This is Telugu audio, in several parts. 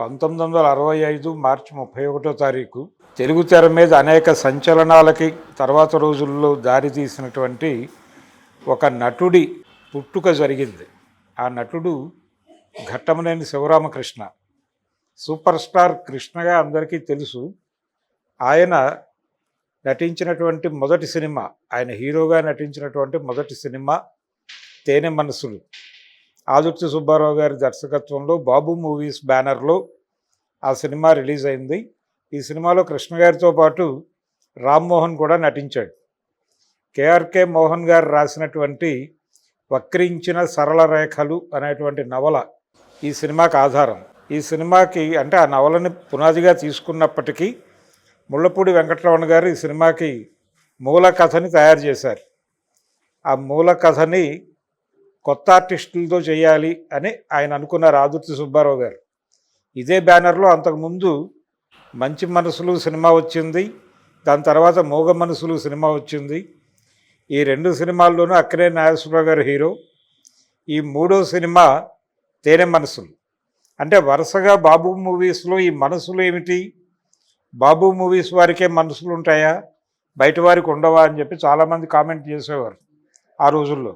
పంతొమ్మిది వందల అరవై ఐదు మార్చి ముప్పై ఒకటో తారీఖు తెలుగు తెర మీద అనేక సంచలనాలకి తర్వాత రోజుల్లో దారితీసినటువంటి ఒక నటుడి పుట్టుక జరిగింది. ఆ నటుడు ఘట్టమనేని శివరామకృష్ణ. సూపర్ స్టార్ కృష్ణగా అందరికీ తెలుసు. ఆయన నటించినటువంటి మొదటి సినిమా ఆయన హీరోగా నటించినటువంటి మొదటి సినిమా తేనె మనసులు. ఆదుర్తి సుబ్బారావు గారి దర్శకత్వంలో బాబు మూవీస్ బ్యానర్లో ఆ సినిమా రిలీజ్ అయింది. ఈ సినిమాలో కృష్ణ గారితో పాటు రామ్మోహన్ కూడా నటించాడు. కేఆర్కే మోహన్ గారు రాసినటువంటి వక్రించిన సరళ రేఖలు అనేటువంటి నవల ఈ సినిమాకి ఆధారం. ఈ సినిమాకి అంటే ఆ నవలని పునాదిగా తీసుకున్నప్పటికీ ముళ్ళపూడి వెంకటరమణ గారు ఈ సినిమాకి మూల కథని తయారు చేశారు. ఆ మూల కథని కొత్త ఆర్టిస్టులతో చేయాలి అని ఆయన అనుకున్నారు ఆదుర్తి సుబ్బారావు గారు. ఇదే బ్యానర్లో అంతకుముందు మంచి మనసులు సినిమా వచ్చింది దాని తర్వాత మోగ మనసులు సినిమా వచ్చింది. ఈ రెండు సినిమాల్లోనూ అక్కడే నాగేశ్వరరావు గారు హీరో. ఈ మూడో సినిమా తేనె మనసులు. అంటే వరుసగా బాబు మూవీస్లో ఈ మనసులు ఏమిటి? బాబు మూవీస్ వారికే మనసులు ఉంటాయా? బయట వారికి ఉండవా అని చెప్పి చాలామంది కామెంట్ చేసేవారు ఆ రోజుల్లో.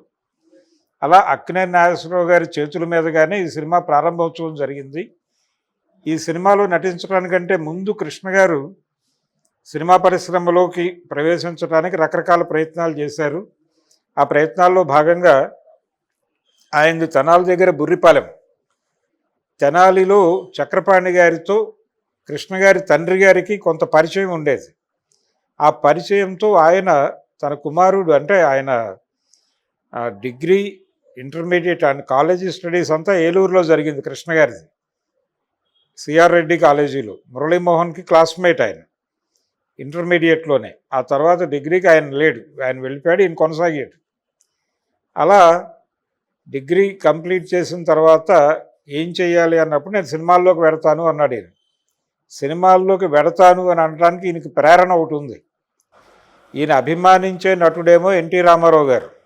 అలా అక్కినే నాగేశ్వరరావు గారి చేతుల మీదుగానే ఈ సినిమా ప్రారంభోత్సవం జరిగింది. ఈ సినిమాలో నటించడానికంటే ముందు కృష్ణ గారు సినిమా పరిశ్రమలోకి ప్రవేశించడానికి రకరకాల ప్రయత్నాలు చేశారు. ఆ ప్రయత్నాల్లో భాగంగా ఆయనది తెనాలి దగ్గర బుర్రిపాలెం. తెనాలిలో చక్రపాణి గారితో కృష్ణ గారి తండ్రి గారికి కొంత పరిచయం ఉండేది. ఆ పరిచయంతో ఆయన తన కుమారుడు అంటే ఆయన degree intermediate and college studies అంతా ఏలూరులో జరిగింది కృష్ణ గారిది. సిఆర్ రెడ్డి కాలేజీలో. మురళీమోహన్కి క్లాస్మేట్ ఆయన. ఇంటర్మీడియట్లోనే. ఆ తర్వాత డిగ్రీకి ఆయన లేడు. ఆయన వెళ్ళిపోయాడు ఈయన కొనసాగాడు. అలా డిగ్రీ కంప్లీట్ చేసిన తర్వాత ఏం చేయాలి అన్నప్పుడు నేను సినిమాల్లోకి వెడతాను అన్నాడు ఈయన. సినిమాల్లోకి వెడతాను అని అనడానికి ఈయనకి ప్రేరణ ఒకటి ఉంది. ఈయన అభిమానించే నటుడేమో ఎన్టీ రామారావు గారు.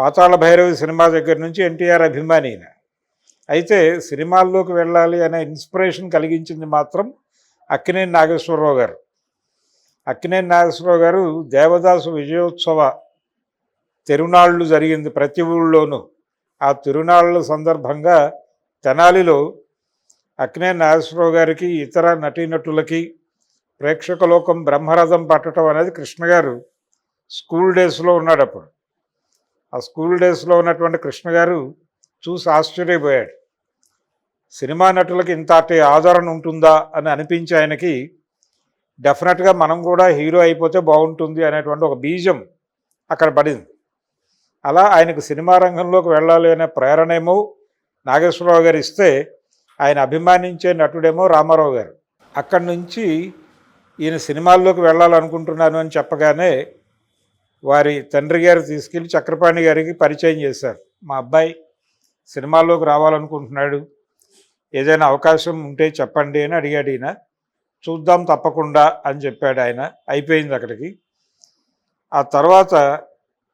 పాతాళ భైరవి సినిమా దగ్గర నుంచి ఎన్టీఆర్ అభిమాని అయిన అయితే సినిమాల్లోకి వెళ్ళాలి అనే ఇన్స్పిరేషన్ కలిగించింది మాత్రం అక్కినేని నాగేశ్వరరావు గారు. అక్కినేని నాగేశ్వరరావు గారు దేవదాసు విజయోత్సవ తిరునాళ్ళు జరిగింది ప్రతి ఊళ్ళోనూ. ఆ తిరునాళ్ళ సందర్భంగా తెనాలిలో అక్కినేని నాగేశ్వరరావు గారికి ఇతర నటీనటులకి ప్రేక్షకలోకం బ్రహ్మరథం పట్టడం అనేది కృష్ణ గారు స్కూల్ డేస్లో ఉన్నాడు అప్పుడు. ఆ స్కూల్ డేస్లో ఉన్నటువంటి కృష్ణ గారు చూసి ఆశ్చర్యపోయాడు. సినిమా నటులకి ఇంతటి ఆదరణ ఉంటుందా అని అనిపించి ఆయనకి డెఫినెట్గా మనం కూడా హీరో అయిపోతే బాగుంటుంది అనేటువంటి ఒక బీజం అక్కడ పడింది. అలా ఆయనకు సినిమా రంగంలోకి వెళ్ళాలి అనే ప్రేరణేమో నాగేశ్వరరావు గారు ఇస్తే ఆయన అభిమానించే నటుడేమో రామారావు గారు. అక్కడి నుంచి ఈయన సినిమాల్లోకి వెళ్ళాలనుకుంటున్నాను అని చెప్పగానే వారి తండ్రి గారు తీసుకెళ్ళి చక్రపాణి గారికి పరిచయం చేశారు. మా అబ్బాయి సినిమాల్లోకి రావాలనుకుంటున్నాడు. ఏదైనా అవకాశం ఉంటే చెప్పండి అని అడిగాడు ఈయన. చూద్దాం తప్పకుండా అని చెప్పాడు ఆయన. అయిపోయింది అక్కడికి. ఆ తర్వాత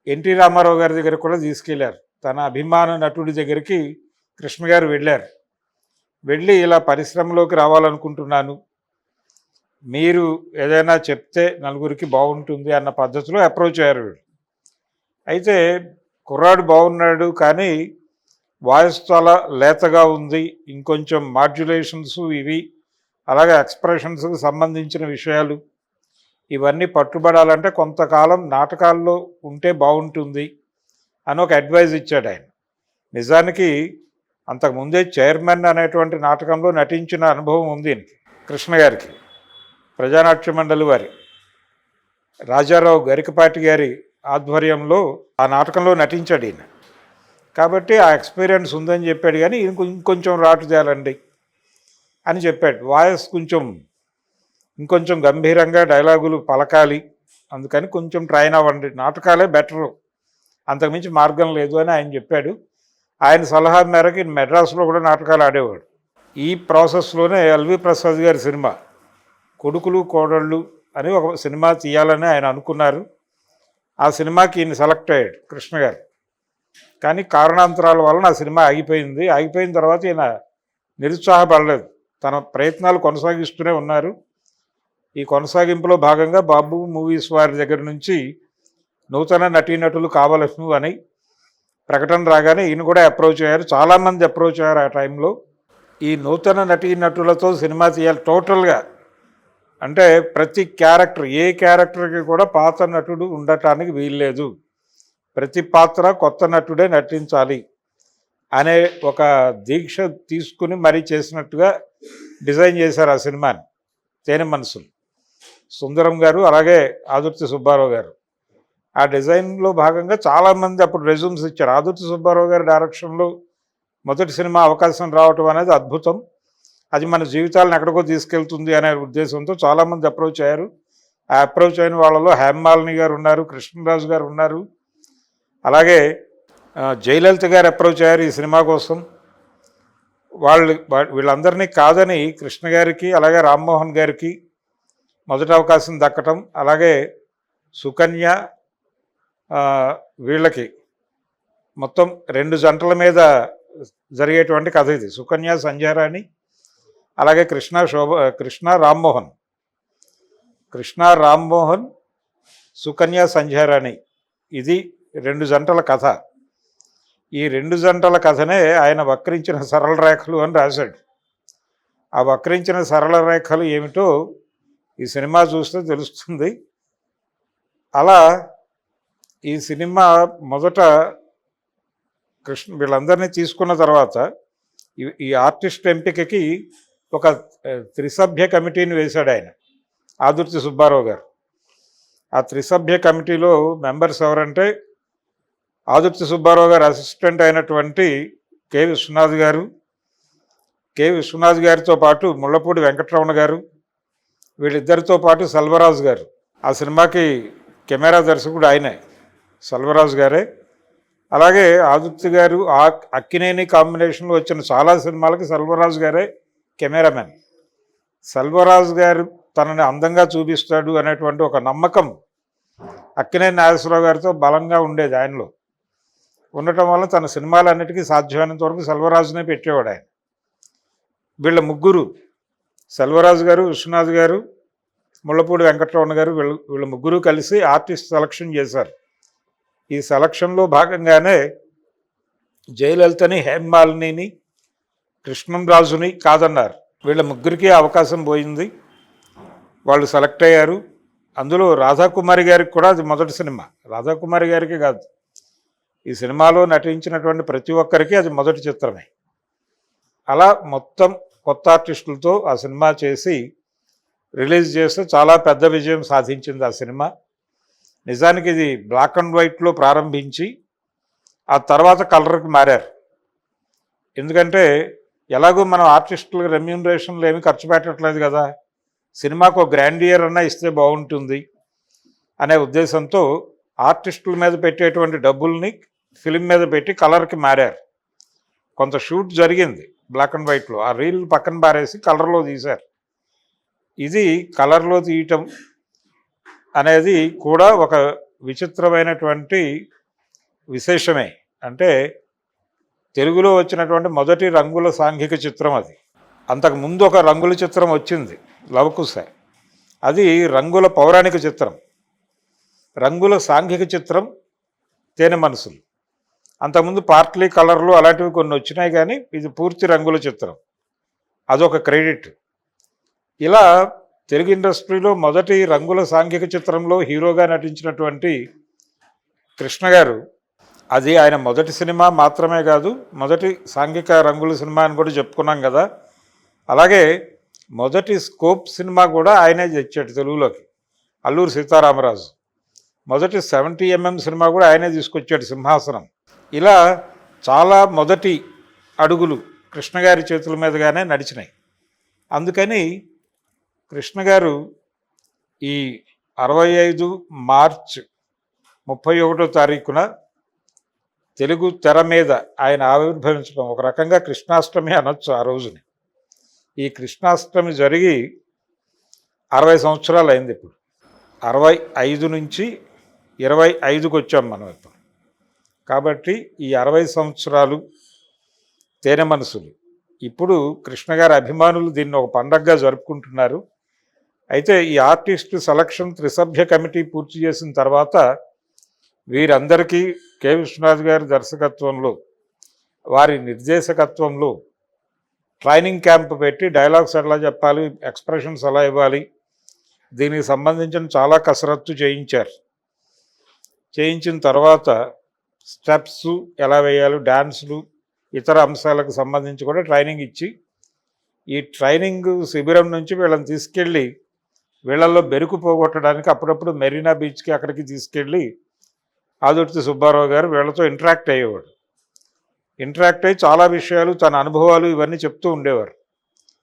ఎన్టీ రామారావు గారి దగ్గర కూడా తీసుకెళ్ళారు. తన అభిమాన నటుడి దగ్గరికి కృష్ణ గారు వెళ్ళారు. వెళ్ళి ఇలా పరిశ్రమలోకి రావాలనుకుంటున్నాను. మీరు ఏదైనా చెప్తే నలుగురికి బాగుంటుంది అన్న పద్ధతిలో అప్రోచ్ అయ్యారు వీళ్ళు. అయితే కుర్రాడు బాగున్నాడు కానీ వాయిస్ చాలా లేతగా ఉంది ఇంకొంచెం మాడ్యులేషన్స్ ఇవి అలాగే ఎక్స్ప్రెషన్స్కి సంబంధించిన విషయాలు ఇవన్నీ పట్టుబడాలంటే కొంతకాలం నాటకాల్లో ఉంటే బాగుంటుంది అని ఒక అడ్వైజ్ ఇచ్చాడు ఆయన. నిజానికి అంతకుముందే చైర్మన్ అనేటువంటి నాటకంలో నటించిన అనుభవం ఉంది కృష్ణ గారికి. ప్రజానాట్య మండలి వారి రాజారావు గరికపాటి గారి ఆధ్వర్యంలో ఆ నాటకంలో నటించాడు ఈయన. కాబట్టి ఆ ఎక్స్పీరియన్స్ ఉందని చెప్పాడు కానీ ఇంకొంచెం రాటు చేయాలండి అని చెప్పాడు. వాయిస్ కొంచెం ఇంకొంచెం గంభీరంగా డైలాగులు పలకాలి అందుకని కొంచెం ట్రైన్ అవ్వండి. నాటకాలే బెటరు. అంతకుమించి మార్గం లేదు అని ఆయన చెప్పాడు. ఆయన సలహా మేరకు మెడ్రాస్లో కూడా నాటకాలు ఆడేవాడు. ఈ ప్రాసెస్లోనే ఎల్వి ప్రసాద్ గారి సినిమా కొడుకులు కోడళ్ళు అని ఒక సినిమా తీయాలని ఆయన అనుకున్నారు. ఆ సినిమాకి ఈయన సెలెక్ట్ అయ్యాడు కృష్ణ గారు. కానీ కారణాంతరాల వలన ఆ సినిమా ఆగిపోయింది. ఆగిపోయిన తర్వాత ఈయన నిరుత్సాహపడలేదు. తన ప్రయత్నాలు కొనసాగిస్తూనే ఉన్నారు. ఈ కొనసాగింపులో భాగంగా బాబు మూవీస్ వారి దగ్గర నుంచి నూతన నటీనటులు కావలసినవి అని ప్రకటన రాగానే ఈయన కూడా అప్రోచ్ అయ్యారు. చాలామంది అప్రోచ్ అయ్యారు ఆ టైంలో. ఈ నూతన నటీనటులతో సినిమా తీయాలి. టోటల్గా అంటే ప్రతి క్యారెక్టర్ ఏ క్యారెక్టర్కి కూడా పాత నటుడు ఉండటానికి వీల్లేదు. ప్రతి పాత్ర కొత్త నటుడే నటించాలి అనే ఒక దీక్ష తీసుకుని మరీ చేసినట్టుగా డిజైన్ చేశారు ఆ సినిమాని తేనె మనసులు. సుందరం గారు అలాగే ఆదుర్తి సుబ్బారావు గారు. ఆ డిజైన్లో భాగంగా చాలామంది అప్పుడు రెజ్యూమ్స్ ఇచ్చారు. ఆదుర్తి సుబ్బారావు గారి డైరెక్షన్లో మొదటి సినిమా అవకాశం రావటం అనేది అద్భుతం. అది మన జీవితాలను ఎక్కడికో తీసుకెళ్తుంది అనే ఉద్దేశంతో చాలామంది అప్రోచ్ అయ్యారు. ఆ అప్రోచ్ అయిన వాళ్ళలో హేమాలిని గారు ఉన్నారు కృష్ణరాజు గారు ఉన్నారు. అలాగే జయలలిత గారు అప్రోచ్ అయ్యారు ఈ సినిమా కోసం. వాళ్ళు వీళ్ళందరినీ కాదని కృష్ణ గారికి అలాగే రామ్మోహన్ గారికి మొదటి అవకాశం దక్కటం అలాగే సుకన్య వీళ్ళకి మొత్తం రెండు జంటల మీద జరిగేటువంటి కథ ఇది. సుకన్య సంధ్యారాణి అలాగే కృష్ణ శోభ కృష్ణ రామ్మోహన్. కృష్ణ రామ్మోహన్ సుకన్య సంధ్యారాణి. ఇది రెండు జంటల కథ. ఈ రెండు జంటల కథనే ఆయన వక్రించిన సరళ రేఖలు అని రాశాడు. ఆ వక్రించిన సరళ రేఖలు ఏమిటో ఈ సినిమా చూస్తే తెలుస్తుంది. అలా ఈ సినిమా మొదట కృష్ణ వీళ్ళందరినీ తీసుకున్న తర్వాత ఈ- ఈ ఆర్టిస్ట్ ఎంపికకి ఒక త్రిసభ్య కమిటీని వేశాడు ఆయన. ఆదుర్తి సుబ్బారావు గారు. ఆ త్రిసభ్య కమిటీలో మెంబర్స్ ఎవరంటే ఆదుర్తి సుబ్బారావు గారు అసిస్టెంట్ అయినటువంటి కె. విశ్వనాథ్ గారు కె. విశ్వనాథ్ గారితో పాటు ముళ్ళపూడి వెంకటరమణ గారు వీళ్ళిద్దరితో పాటు సెల్వరాజు గారు. ఆ సినిమాకి కెమెరా దర్శకుడు ఆయనే సెల్వరాజు గారే. అలాగే ఆదిత్య గారు ఆ అక్కినేని కాంబినేషన్లో వచ్చిన చాలా సినిమాలకి సెల్వరాజు గారే కెమెరామెన్. సెల్వరాజు గారు తనని అందంగా చూపిస్తాడు అనేటువంటి ఒక నమ్మకం అక్కినేని నాగేశ్వరరావు గారితో బలంగా ఉండేది ఆయనలో. ఉండటం వల్ల తన సినిమాలన్నిటికీ సాధ్యమైనంత వరకు సెల్వరాజునే పెట్టేవాడు ఆయన. వీళ్ళ ముగ్గురు సెల్వరాజు గారు విశ్వనాథ్ గారు ముళ్ళపూడి వెంకటరమణ గారు వీళ్ళు వీళ్ళ ముగ్గురు కలిసి ఆర్టిస్ట్ సెలక్షన్ చేశారు. ఈ సెలక్షన్లో భాగంగానే జయలలితని కృష్ణం కృష్ణంరాజుని కాదన్నారు. వీళ్ళ ముగ్గురికి అవకాశం పోయింది. వాళ్ళు సెలెక్ట్ అయ్యారు. అందులో రాధాకుమారి గారికి కూడా అది మొదటి సినిమా. రాధాకుమారి గారికి కాదు. ఈ సినిమాలో నటించినటువంటి ప్రతి ఒక్కరికి అది మొదటి చిత్రమే. అలా మొత్తం కొత్త ఆర్టిస్టులతో ఆ సినిమా చేసి రిలీజ్ చేస్తే చాలా పెద్ద విజయం సాధించింది ఆ సినిమా. నిజానికి ఇది బ్లాక్ అండ్ వైట్లో ప్రారంభించి ఆ తర్వాత కలర్కి మారారు. ఎందుకంటే ఎలాగో మనం ఆర్టిస్టులకు రెమ్యూనరేషన్లు ఏమి ఖర్చు పెట్టట్లేదు కదా. సినిమాకు ఒక గ్రాండియర్ అన్నా ఇస్తే బాగుంటుంది అనే ఉద్దేశంతో ఆర్టిస్టుల మీద పెట్టేటువంటి డబ్బుల్ని ఫిలిం మీద పెట్టి కలర్కి మారారు. కొంత షూట్ జరిగింది బ్లాక్ అండ్ వైట్లో ఆ రీల్ పక్కన పారేసి కలర్లో తీశారు. ఇది కలర్లో తీయటం అనేది కూడా ఒక విచిత్రమైనటువంటి విశేషమే. అంటే తెలుగులో వచ్చినటువంటి మొదటి రంగుల సాంఘిక చిత్రం అది. అంతకు ముందు ఒక రంగుల చిత్రం వచ్చింది లవకుశ. అది రంగుల పౌరాణిక చిత్రం. రంగుల సాంఘిక చిత్రం తేనె మనసులు. అంతకుముందు పార్ట్లీ కలర్లు అలాంటివి కొన్ని వచ్చినాయి కానీ ఇది పూర్తి రంగుల చిత్రం. అదొక క్రెడిట్. ఇలా తెలుగు ఇండస్ట్రీలో మొదటి రంగుల సాంఘిక చిత్రంలో హీరోగా నటించినటువంటి కృష్ణ గారు అది ఆయన మొదటి సినిమా మాత్రమే కాదు మొదటి సాంఘిక రంగుల సినిమా అని కూడా చెప్పుకున్నాం కదా. అలాగే మొదటి స్కోప్ సినిమా కూడా ఆయనే తెచ్చాడు తెలుగులోకి అల్లూరు సీతారామరాజు. మొదటి సెవెంటీ ఎంఎం సినిమా కూడా ఆయనే తీసుకొచ్చాడు సింహాసనం. ఇలా చాలా మొదటి అడుగులు కృష్ణగారి చేతుల మీదుగానే నడిచినాయి. అందుకని కృష్ణగారు ఈ అరవై ఐదు మార్చ్ ముప్పై ఒకటో తారీఖున తెలుగు తెర మీద ఆయన ఆవిర్భవించడం ఒక రకంగా కృష్ణాష్టమి అనొచ్చు ఆ రోజుని. ఈ కృష్ణాష్టమి జరిగి అరవై సంవత్సరాలు అయింది ఇప్పుడు. అరవై ఐదు నుంచి ఇరవై ఐదుకి వచ్చాం మనం ఇప్పుడు. కాబట్టి ఈ అరవై సంవత్సరాలు తేనె మనసులు. ఇప్పుడు కృష్ణగారి అభిమానులు దీన్ని ఒక పండగగా జరుపుకుంటున్నారు. అయితే ఈ ఆర్టిస్ట్ సెలక్షన్ త్రిసభ్య కమిటీ పూర్తి చేసిన తర్వాత వీరందరికీ కె. విశ్వనాథ్ గారి దర్శకత్వంలో వారి నిర్దేశకత్వంలో ట్రైనింగ్ క్యాంప్ పెట్టి డైలాగ్స్ ఎలా చెప్పాలి ఎక్స్ప్రెషన్స్ ఎలా ఇవ్వాలి దీనికి సంబంధించిన చాలా కసరత్తు చేయించారు. చేయించిన తర్వాత స్టెప్స్ ఎలా వేయాలి డ్యాన్సులు ఇతర అంశాలకు సంబంధించి కూడా ట్రైనింగ్ ఇచ్చి ఈ ట్రైనింగ్ శిబిరం నుంచి వీళ్ళని తీసుకెళ్ళి వీళ్ళల్లో బెరుకు పోగొట్టడానికి అప్పుడప్పుడు మెరీనా బీచ్కి అక్కడికి తీసుకెళ్ళి ఆదుర్తి సుబ్బారావు గారు వీళ్ళతో ఇంటరాక్ట్ అయ్యేవాడు. ఇంటరాక్ట్ అయ్యి చాలా విషయాలు తన అనుభవాలు ఇవన్నీ చెప్తూ ఉండేవారు.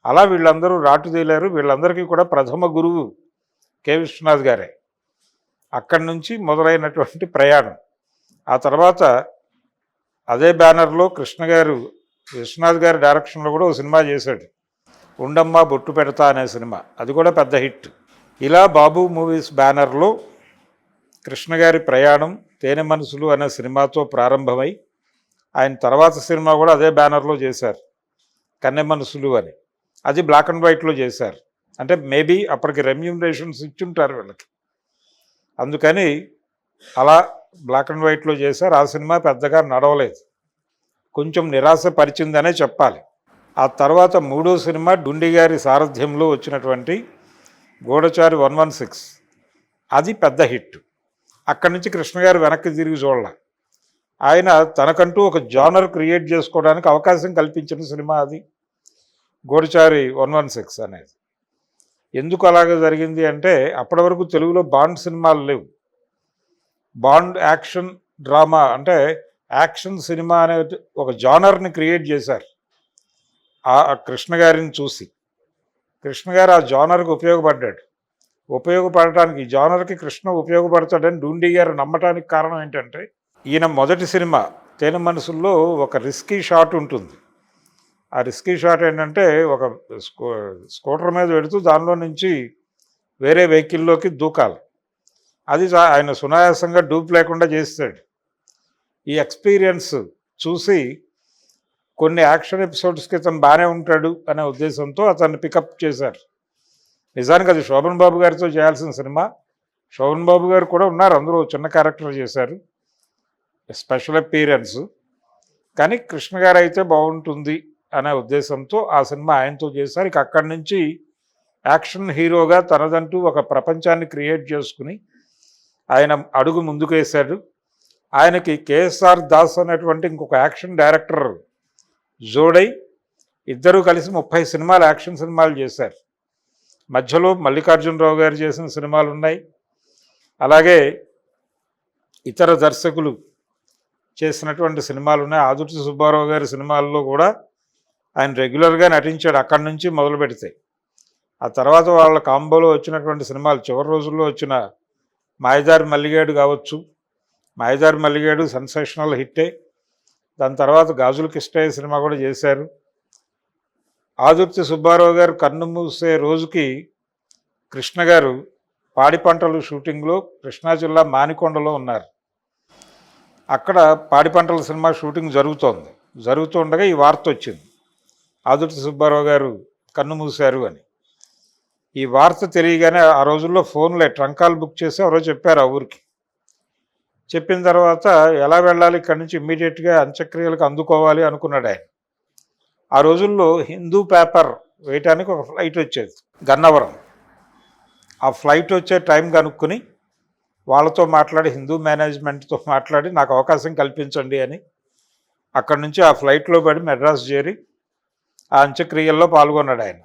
అలా వీళ్ళందరూ రాటుదేలారు వీళ్ళందరికీ కూడా ప్రథమ గురువు కె. విశ్వనాథ్ గారే. అక్కడి నుంచి మొదలైనటువంటి ప్రయాణం. ఆ తర్వాత అదే బ్యానర్లో కృష్ణ గారు విశ్వనాథ్ గారి డైరెక్షన్లో కూడా ఒక సినిమా చేశాడు. ఉండమ్మ బొట్టు పెడతా అనే సినిమా. అది కూడా పెద్ద హిట్. ఇలా బాబు మూవీస్ బ్యానర్లో కృష్ణగారి ప్రయాణం తేనె మనసులు అనే సినిమాతో ప్రారంభమై ఆయన తర్వాత సినిమా కూడా అదే బ్యానర్లో చేశారు. కన్నె మనసులు అని. అది బ్లాక్ అండ్ వైట్లో చేశారు. అంటే మేబీ అప్పటికి రెమ్యూనరేషన్స్ ఇచ్చుంటారు వీళ్ళకి. అందుకని అలా బ్లాక్ అండ్ వైట్లో చేశారు. ఆ సినిమా పెద్దగా నడవలేదు. కొంచెం నిరాశ పరిచిందనే చెప్పాలి. ఆ తర్వాత మూడో సినిమా డుండి గారి సారథ్యంలో వచ్చినటువంటి గూఢచారి వన్ వన్ సిక్స్. అది పెద్ద హిట్. అక్కడి నుంచి కృష్ణ గారు వెనక్కి తిరిగి చూడాల. ఆయన తనకంటూ ఒక జానర్ క్రియేట్ చేసుకోవడానికి అవకాశం కల్పించిన సినిమా అది. గోడిచారి వన్ వన్ సిక్స్ అనేది. ఎందుకు అలాగే జరిగింది అంటే అప్పటి వరకు తెలుగులో బాండ్ సినిమాలు లేవు. బాండ్ యాక్షన్ డ్రామా అంటే యాక్షన్ సినిమా అనే ఒక జానర్ని క్రియేట్ చేశారు. ఆ కృష్ణ గారిని చూసి. కృష్ణ గారు ఆ జానర్కి ఉపయోగపడ్డాడు. ఉపయోగపడటానికి ఈ జానర్కి కృష్ణ ఉపయోగపడతాడని డూండి గారు నమ్మటానికి కారణం ఏంటంటే ఈయన మొదటి సినిమా తేనె మనసుల్లో ఒక రిస్కీ షాట్ ఉంటుంది. ఆ రిస్కీ షాట్ ఏంటంటే ఒక స్కూ స్కూటర్ మీద పెడుతూ దానిలో నుంచి వేరే వెహికల్లోకి దూకాలి. అది ఆయన సునాయాసంగా డూప్ లేకుండా చేస్తాడు. ఈ ఎక్స్పీరియన్స్ చూసి కొన్ని యాక్షన్ ఎపిసోడ్స్కి అతను బాగానే ఉంటాడు అనే ఉద్దేశంతో అతన్ని పికప్ చేశారు. నిజానికి అది శోభన్ బాబు గారితో చేయాల్సిన సినిమా. శోభన్ బాబు గారు కూడా ఉన్నారు అందులో చిన్న క్యారెక్టర్ చేశారు. స్పెషల్ అపీరెన్స్ కానీ కృష్ణ గారు అయితే బాగుంటుంది అనే ఉద్దేశంతో ఆ సినిమా ఆయనతో చేశారు. ఇక అక్కడి నుంచి యాక్షన్ హీరోగా తనదంటూ ఒక ప్రపంచాన్ని క్రియేట్ చేసుకుని ఆయన అడుగు ముందుకు వేశాడు ఆయనకి కేఎస్ఆర్ దాస్ అనేటువంటి ఇంకొక యాక్షన్ డైరెక్టర్ జోడై ఇద్దరూ కలిసి ముప్పై సినిమాలు యాక్షన్ సినిమాలు చేశారు. మధ్యలో మల్లికార్జునరావు గారు చేసిన సినిమాలు ఉన్నాయి. అలాగే ఇతర దర్శకులు చేసినటువంటి సినిమాలు ఉన్నాయి. ఆదుర్తి సుబ్బారావు గారి సినిమాల్లో కూడా ఆయన రెగ్యులర్గా నటించాడు. అక్కడి నుంచి మొదలు పెడితే ఆ తర్వాత వాళ్ళ కాంబోలో వచ్చినటువంటి సినిమాలు చివరి రోజుల్లో వచ్చిన మాయదారి మల్లిగేడు కావచ్చు మాయదారి మల్లిగేడు సెన్సేషనల్ హిట్టే. దాని తర్వాత గాజుల కిష్టయ్య సినిమా కూడా చేశారు. ఆదుర్తి సుబ్బారావు గారు కన్ను మూసే రోజుకి కృష్ణ గారు పాడి పంటలు షూటింగ్లో కృష్ణా జిల్లా మానికొండలో ఉన్నారు. అక్కడ పాడి పంటల సినిమా షూటింగ్ జరుగుతోంది. జరుగుతుండగా ఈ వార్త వచ్చింది. ఆదుర్తి సుబ్బారావు గారు కన్ను మూశారు అని. ఈ వార్త తెలియగానే ఆ రోజుల్లో ఫోన్లే ట్రంకాలు బుక్ చేసి ఎవరో చెప్పారు ఆ ఊరికి. చెప్పిన తర్వాత ఎలా వెళ్ళాలి ఇక్కడి నుంచి ఇమ్మీడియట్గా అంత్యక్రియలకు అందుకోవాలి అనుకున్నాడు ఆయన ఆ రోజుల్లో హిందూ పేపర్ వేయటానికి ఒక ఫ్లైట్ వచ్చేది గన్నవరం. ఆ ఫ్లైట్ వచ్చే టైం కనుక్కొని వాళ్ళతో మాట్లాడి హిందూ మేనేజ్మెంట్తో మాట్లాడి నాకు అవకాశం కల్పించండి అని అక్కడి నుంచి ఆ ఫ్లైట్లో పడి మెడ్రాస్ చేరి ఆ అంత్యక్రియల్లో పాల్గొన్నాడు ఆయన.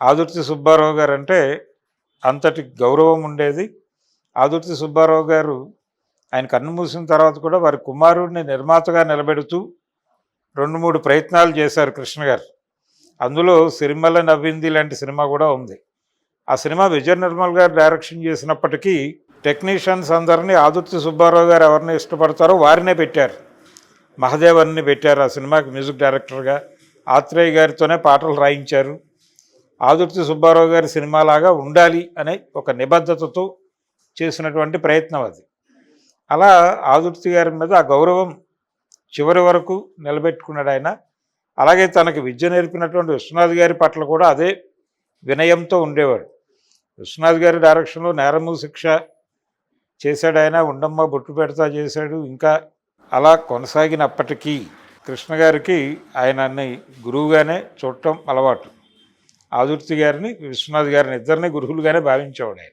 ఆదుర్తి సుబ్బారావు గారు అంటే అంతటి గౌరవం ఉండేది. ఆదుర్తి సుబ్బారావు గారు ఆయన కన్ను మూసిన తర్వాత కూడా వారి కుమారుడిని నిర్మాతగా నిలబెడుతూ రెండు మూడు ప్రయత్నాలు చేశారు కృష్ణ గారు. అందులో సిరిమల్ల నవ్వింది లాంటి సినిమా కూడా ఉంది. ఆ సినిమా విజయ నిర్మల్ గారు డైరెక్షన్ చేసినప్పటికీ టెక్నీషియన్స్ అందరినీ ఆదుర్తి సుబ్బారావు గారు ఎవరిని ఇష్టపడతారో వారినే పెట్టారు. మహదేవన్ని పెట్టారు ఆ సినిమాకి మ్యూజిక్ డైరెక్టర్గా. ఆత్రేయ గారితోనే పాటలు రాయించారు. ఆదుర్తి సుబ్బారావు గారి సినిమాలాగా ఉండాలి అనే ఒక నిబద్ధతతో చేసినటువంటి ప్రయత్నం అది. అలా ఆదుర్తి గారి మీద ఆ గౌరవం చివరి వరకు నిలబెట్టుకున్నాడు ఆయన. అలాగే తనకు విద్య నేర్పినటువంటి విశ్వనాథ్ గారి పట్ల కూడా అదే వినయంతో ఉండేవాడు. విశ్వనాథ్ గారి డైరెక్షన్లో నేరము శిక్ష చేశాడు ఆయన ఉండమ్మ బొట్టు పెడతా చేశాడు. ఇంకా అలా కొనసాగినప్పటికీ కృష్ణ గారికి ఆయనని గురువుగానే చూడటం అలవాటు. ఆదుర్తి గారిని విశ్వనాథ్ గారిని ఇద్దరిని గురువులుగానే భావించేవాడు ఆయన.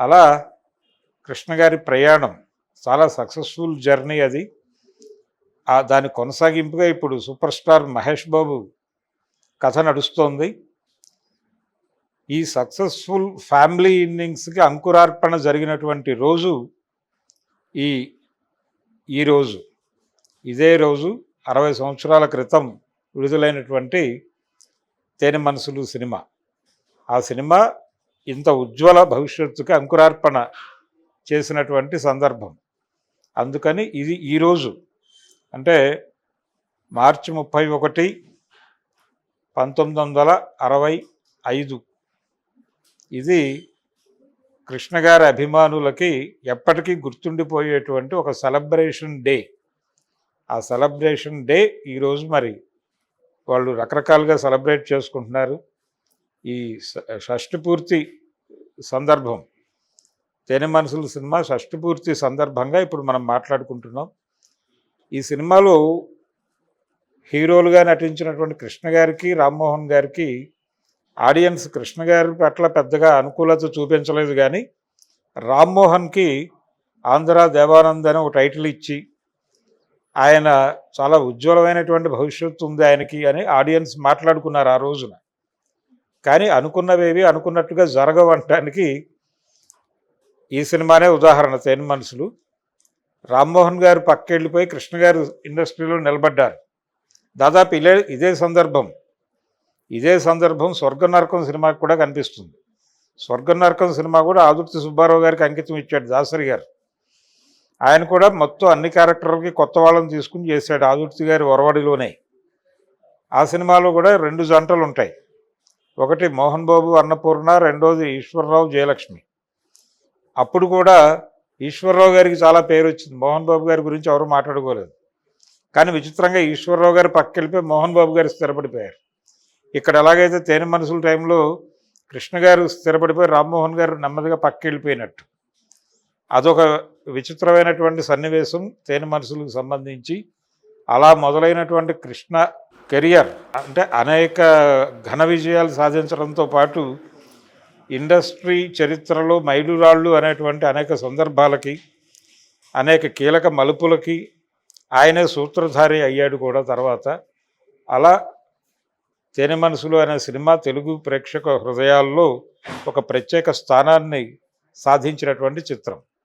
అలా కృష్ణ గారి ప్రయాణం చాలా సక్సెస్ఫుల్ జర్నీ అది. ఆ దాని కొనసాగింపుగా ఇప్పుడు సూపర్ స్టార్ మహేష్ బాబు కథ నడుస్తోంది. ఈ సక్సెస్ఫుల్ ఫ్యామిలీ ఇన్నింగ్స్కి అంకురార్పణ జరిగినటువంటి రోజు ఈ ఈ రోజు. ఇదే రోజు అరవై సంవత్సరాల క్రితం విడుదలైనటువంటి తేనె మనసులు సినిమా. ఆ సినిమా ఇంత ఉజ్వల భవిష్యత్తుకి అంకురార్పణ చేసినటువంటి సందర్భం. అందుకని ఇది ఈరోజు అంటే మార్చి ముప్పై ఒకటి పంతొమ్మిది వందల అరవై ఐదు. ఇది కృష్ణగారి అభిమానులకి ఎప్పటికీ గుర్తుండిపోయేటువంటి ఒక సెలబ్రేషన్ డే. ఆ సెలబ్రేషన్ డే ఈరోజు మరి వాళ్ళు రకరకాలుగా సెలబ్రేట్ చేసుకుంటున్నారు. ఈ ష- పూర్తి సందర్భం తేనె మనసుల సినిమా షష్ఠపూర్తి సందర్భంగా ఇప్పుడు మనం మాట్లాడుకుంటున్నాం. ఈ సినిమాలో హీరోలుగా నటించినటువంటి కృష్ణ గారికి రామ్మోహన్ గారికి ఆడియన్స్ కృష్ణ గారి పట్ల పెద్దగా అనుకూలత చూపించలేదు కానీ రామ్మోహన్కి ఆంధ్ర దేవానంద్ అని ఒక టైటిల్ ఇచ్చి ఆయన చాలా ఉజ్వలమైనటువంటి భవిష్యత్తు ఉంది ఆయనకి అని ఆడియన్స్ మాట్లాడుకున్నారు ఆ రోజున. కానీ అనుకున్నవేవి అనుకున్నట్టుగా జరగవంటానికి ఈ సినిమానే ఉదాహరణ తేని మనుషులు. రామ్మోహన్ గారు పక్కెళ్ళిపోయి కృష్ణ గారు ఇండస్ట్రీలో నిలబడ్డారు. దాదాపు ఇలే ఇదే సందర్భం. ఇదే సందర్భం స్వర్గ నరకం సినిమాకి కూడా కనిపిస్తుంది. స్వర్గ నరకం సినిమా కూడా ఆదుర్తి సుబ్బారావు గారికి అంకితం ఇచ్చాడు దాసరి గారు. ఆయన కూడా మొత్తం అన్ని క్యారెక్టర్లకి కొత్త వాళ్ళని తీసుకుని చేశాడు ఆదుర్తి గారి ఒరవడిలోనే. ఆ సినిమాలో కూడా రెండు జంటలు ఉంటాయి. ఒకటి మోహన్ బాబు అన్నపూర్ణ రెండోది ఈశ్వరరావు జయలక్ష్మి. అప్పుడు కూడా ఈశ్వరరావు గారికి చాలా పేరు వచ్చింది మోహన్ బాబు గారి గురించి ఎవరు మాట్లాడుకోలేదు. కానీ విచిత్రంగా ఈశ్వరరావు గారు పక్కకెళ్ళిపోయి మోహన్ బాబు గారు స్థిరపడిపోయారు. ఇక్కడ ఎలాగైతే తేనె మనసుల టైంలో కృష్ణ గారు స్థిరపడిపోయి రామ్మోహన్ గారు నెమ్మదిగా పక్కెళ్ళిపోయినట్టు. అదొక విచిత్రమైనటువంటి సన్నివేశం తేనె మనసులకు సంబంధించి. అలా మొదలైనటువంటి కృష్ణ కెరియర్ అంటే అనేక ఘన విజయాలు సాధించడంతో పాటు ఇండస్ట్రీ చరిత్రలో మైలురాళ్ళు అనేటువంటి అనేక సందర్భాలకి అనేక కీలక మలుపులకి ఆయనే సూత్రధారి అయ్యాడు కూడా తర్వాత. అలా తేనె మనసులు అనే సినిమా తెలుగు ప్రేక్షక హృదయాల్లో ఒక ప్రత్యేక స్థానాన్ని సాధించినటువంటి చిత్రం.